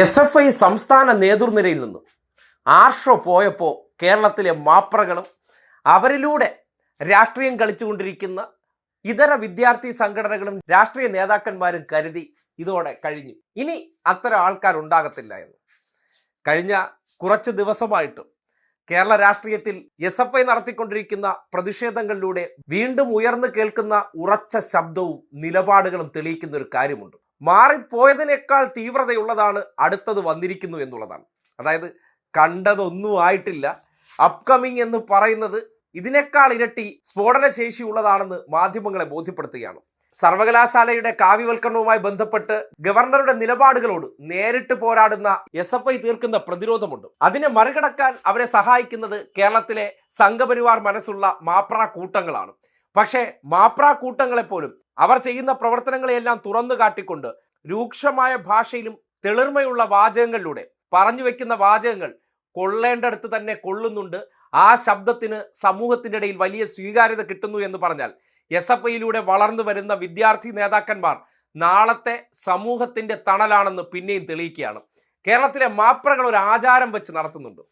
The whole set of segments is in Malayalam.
എസ് എഫ് ഐ സംസ്ഥാന നേതൃനിരയിൽ നിന്ന് ആർഷോ പോയപ്പോൾ കേരളത്തിലെ മാപ്രകളും അവരിലൂടെ രാഷ്ട്രീയം കളിച്ചുകൊണ്ടിരിക്കുന്ന ഇതര വിദ്യാർത്ഥി സംഘടനകളും രാഷ്ട്രീയ നേതാക്കന്മാരും കരുതി ഇതോടെ കഴിഞ്ഞു. ഇനി അത്തരം ആൾക്കാർ ഉണ്ടാകത്തില്ല എന്ന്. കഴിഞ്ഞ കുറച്ച് ദിവസമായിട്ടും കേരള രാഷ്ട്രീയത്തിൽ എസ് എഫ് ഐ നടത്തിക്കൊണ്ടിരിക്കുന്ന പ്രതിഷേധങ്ങളിലൂടെ വീണ്ടും ഉയർന്നു കേൾക്കുന്ന ഉറച്ച ശബ്ദവും നിലപാടുകളും തെളിയിക്കുന്ന ഒരു കാര്യമുണ്ട്. മാറിപ്പോയതിനേക്കാൾ തീവ്രതയുള്ളതാണ് അടുത്തത് വന്നിരിക്കുന്നു എന്നുള്ളതാണ്. അതായത് കണ്ടതൊന്നും ആയിട്ടില്ല അപ്കമിങ് എന്ന് പറയുന്നത് ഇതിനേക്കാൾ ഇരട്ടി സ്ഫോടന ശേഷിയുള്ളതാണെന്ന് മാധ്യമങ്ങളെ ബോധ്യപ്പെടുത്തുകയാണ്. സർവകലാശാലയുടെ കാവ്യവൽക്കരണവുമായി ബന്ധപ്പെട്ട് ഗവർണറുടെ നിലപാടുകളോട് നേരിട്ട് പോരാടുന്ന എസ് എഫ് ഐ തീർക്കുന്ന പ്രതിരോധമുണ്ട്. അതിനെ മറികടക്കാൻ അവരെ സഹായിക്കുന്നത് കേരളത്തിലെ സംഘപരിവാർ മനസ്സുള്ള മാപ്ര കൂട്ടങ്ങളാണ്. പക്ഷേ മാപ്ര കൂട്ടങ്ങളെ പോലും അവർ ചെയ്യുന്ന പ്രവർത്തനങ്ങളെയെല്ലാം തുറന്നു കാട്ടിക്കൊണ്ട് രൂക്ഷമായ ഭാഷയിലും തെളിർമയുള്ള വാചകങ്ങളിലൂടെ പറഞ്ഞു വെക്കുന്ന വാചകങ്ങൾ കൊള്ളേണ്ടടുത്ത് തന്നെ കൊള്ളുന്നുണ്ട്. ആ ശബ്ദത്തിന് സമൂഹത്തിന്റെ ഇടയിൽ വലിയ സ്വീകാര്യത കിട്ടുന്നു എന്ന് പറഞ്ഞാൽ എസ് എഫ് ഐയിലൂടെ വളർന്നു വരുന്ന വിദ്യാർത്ഥി നേതാക്കന്മാർ നാളത്തെ സമൂഹത്തിന്റെ തണലാണെന്ന് പിന്നെയും തെളിയിക്കുകയാണ്. കേരളത്തിലെ മാപ്രകൾ ഒരു ആചാരം വെച്ച് നടത്തുന്നുണ്ട്.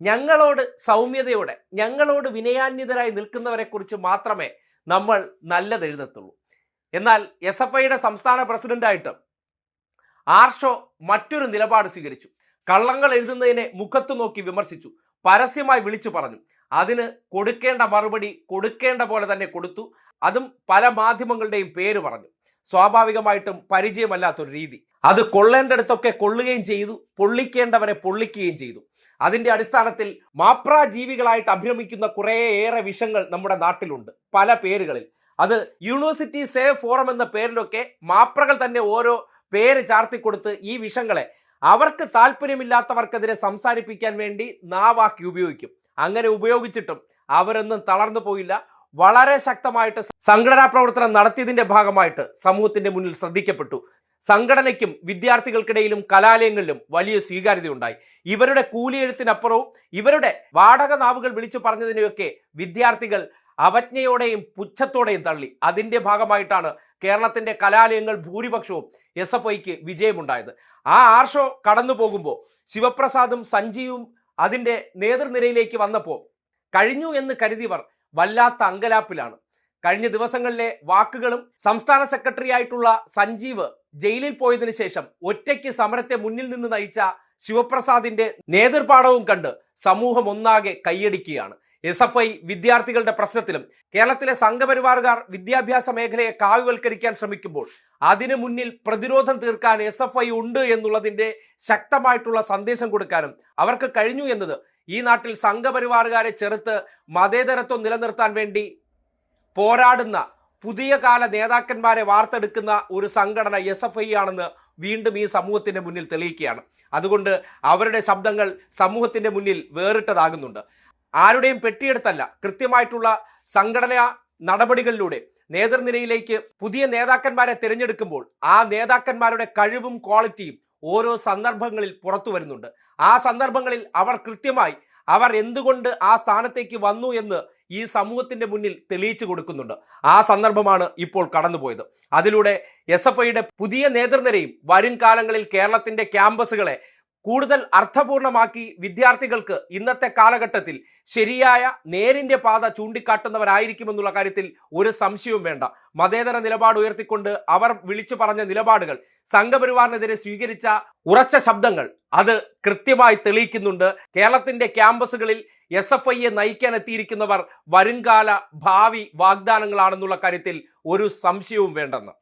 ഞങ്ങളോട് സൗമ്യതയോടെ ഞങ്ങളോട് വിനയാന്യതരായി നിൽക്കുന്നവരെക്കുറിച്ച് മാത്രമേ നമ്മൾ നല്ലത് എഴുതത്തുള്ളൂ. എന്നാൽ എസ് എഫ് ഐയുടെ സംസ്ഥാന പ്രസിഡന്റായിട്ട് ആർഷോ മറ്റൊരു നിലപാട് സ്വീകരിച്ചു. കള്ളങ്ങൾ എഴുതുന്നതിനെ മുഖത്തു നോക്കി വിമർശിച്ചു. പരസ്യമായി വിളിച്ചു പറഞ്ഞു. അതിന് കൊടുക്കേണ്ട മറുപടി കൊടുക്കേണ്ട പോലെ തന്നെ കൊടുത്തു. അതും പല മാധ്യമങ്ങളുടെയും പേര് പറഞ്ഞു. സ്വാഭാവികമായിട്ടും പരിചയമല്ലാത്തൊരു രീതി. അത് കൊള്ളേണ്ടടുത്തൊക്കെ കൊള്ളുകയും ചെയ്തു. പൊള്ളിക്കേണ്ടവരെ പൊള്ളിക്കുകയും ചെയ്തു. അതിന്റെ അടിസ്ഥാനത്തിൽ മാപ്രാ ജീവികളായിട്ട് അഭിരമിക്കുന്ന കുറേയേറെ വിഷങ്ങൾ നമ്മുടെ നാട്ടിലുണ്ട് പല പേരുകളിൽ. അത് യൂണിവേഴ്സിറ്റി സേവ് ഫോറം എന്ന പേരിലൊക്കെ മാപ്രകൾ തന്നെ ഓരോ പേര് ചാർത്തിക്കൊടുത്ത് ഈ വിഷങ്ങളെ അവർക്ക് താല്പര്യമില്ലാത്തവർക്കെതിരെ സംസാരിപ്പിക്കാൻ വേണ്ടി നാവാക്കി ഉപയോഗിക്കും. അങ്ങനെ ഉപയോഗിച്ചിട്ടും അവരൊന്നും തളർന്നു പോയില്ല. വളരെ ശക്തമായിട്ട് സംഘടനാ പ്രവർത്തനം നടത്തിയതിന്റെ ഭാഗമായിട്ട് സമൂഹത്തിന്റെ മുന്നിൽ ശ്രദ്ധിക്കപ്പെട്ടു. സംഘടനയ്ക്കും വിദ്യാർത്ഥികൾക്കിടയിലും കലാലയങ്ങളിലും വലിയ സ്വീകാര്യതയുണ്ടായി. ഇവരുടെ കൂലിയെഴുത്തിനപ്പുറവും ഇവരുടെ വാടക നാവുകൾ വിളിച്ചു പറഞ്ഞതിനെയൊക്കെ വിദ്യാർത്ഥികൾ അവജ്ഞയോടെയും പുച്ഛത്തോടെയും തള്ളി. അതിന്റെ ഭാഗമായിട്ടാണ് കേരളത്തിന്റെ കലാലയങ്ങൾ ഭൂരിപക്ഷവും എസ് എഫ് ഐക്ക് വിജയമുണ്ടായത്. ആ ആർഷോ കടന്നു പോകുമ്പോൾ ശിവപ്രസാദും സഞ്ജീവും അതിന്റെ നേതൃനിരയിലേക്ക് വന്നപ്പോൾ കഴിഞ്ഞു എന്ന് കരുതിയവർ വല്ലാത്ത അങ്കലാപ്പിലാണ്. കഴിഞ്ഞ ദിവസങ്ങളിലെ വാക്കുകളും സംസ്ഥാന സെക്രട്ടറി ആയിട്ടുള്ള സഞ്ജീവ് ജയിലിൽ പോയതിനു ശേഷം ഒറ്റയ്ക്ക് സമരത്തെ മുന്നിൽ നിന്ന് നയിച്ച ശിവപ്രസാദിന്റെ നേതൃപാഠവും കണ്ട് സമൂഹം ഒന്നാകെ കൈയടിക്കുകയാണ് എസ് എഫ് ഐ വിദ്യാർത്ഥികളുടെ പ്രശ്നത്തിലും കേരളത്തിലെ സംഘപരിവാറുകാർ വിദ്യാഭ്യാസ മേഖലയെ കാവ്യവൽക്കരിക്കാൻ ശ്രമിക്കുമ്പോൾ അതിനു മുന്നിൽ പ്രതിരോധം തീർക്കാൻ എസ് എഫ് ഐ ഉണ്ട് എന്നുള്ളതിന്റെ ശക്തമായിട്ടുള്ള സന്ദേശം കൊടുക്കാനും അവർക്ക് കഴിഞ്ഞു എന്നത് ഈ നാട്ടിൽ സംഘപരിവാറുകാരെ ചെറുത്ത് മതേതരത്വം നിലനിർത്താൻ വേണ്ടി പോരാടുന്ന പുതിയ കാല നേതാക്കന്മാരെ വാർത്തെടുക്കുന്ന ഒരു സംഘടന എസ് എഫ് ഐ ആണെന്ന് വീണ്ടും ഈ സമൂഹത്തിന്റെ മുന്നിൽ തെളിയിക്കുകയാണ്. അതുകൊണ്ട് അവരുടെ ശബ്ദങ്ങൾ സമൂഹത്തിന്റെ മുന്നിൽ വേറിട്ടതാകുന്നുണ്ട്. ആരുടെയും പെട്ടിയെടുത്തല്ല കൃത്യമായിട്ടുള്ള സംഘടനാ നടപടികളിലൂടെ നേതൃനിരയിലേക്ക് പുതിയ നേതാക്കന്മാരെ തിരഞ്ഞെടുക്കുമ്പോൾ ആ നേതാക്കന്മാരുടെ കഴിവും ക്വാളിറ്റിയും ഓരോ സന്ദർഭങ്ങളിൽ പുറത്തു വരുന്നുണ്ട്. ആ സന്ദർഭങ്ങളിൽ അവർ കൃത്യമായി അവർ എന്തുകൊണ്ട് ആ സ്ഥാനത്തേക്ക് വന്നു എന്ന് ഈ സമൂഹത്തിന്റെ മുന്നിൽ തെളിയിച്ചു കൊടുക്കുന്നുണ്ട്. ആ സന്ദർഭമാണ് ഇപ്പോൾ കടന്നുപോയത്. അതിലൂടെ എസ് എഫ് ഐയുടെ പുതിയ നേതൃനിരയും വരും കാലങ്ങളിൽ കേരളത്തിന്റെ ക്യാമ്പസുകളെ കൂടുതൽ അർത്ഥപൂർണമാക്കി വിദ്യാർത്ഥികൾക്ക് ഇന്നത്തെ കാലഘട്ടത്തിൽ ശരിയായ നേരിന്റെ പാത ചൂണ്ടിക്കാട്ടുന്നവരായിരിക്കുമെന്നുള്ള കാര്യത്തിൽ ഒരു സംശയവും വേണ്ട. മതേതര നിലപാട് ഉയർത്തിക്കൊണ്ട് അവർ വിളിച്ചു പറഞ്ഞ നിലപാടുകൾ സംഘപരിവാറിനെതിരെ സ്വീകരിച്ച ഉറച്ച ശബ്ദങ്ങൾ അത് കൃത്യമായി തെളിയിക്കുന്നുണ്ട്. കേരളത്തിന്റെ ക്യാമ്പസുകളിൽ എസ് എഫ് ഐയെ നയിക്കാൻ എത്തിയിരിക്കുന്നവർ വരുംകാല ഭാവി വാഗ്ദാനങ്ങളാണെന്നുള്ള കാര്യത്തിൽ ഒരു സംശയവും വേണ്ടെന്ന്.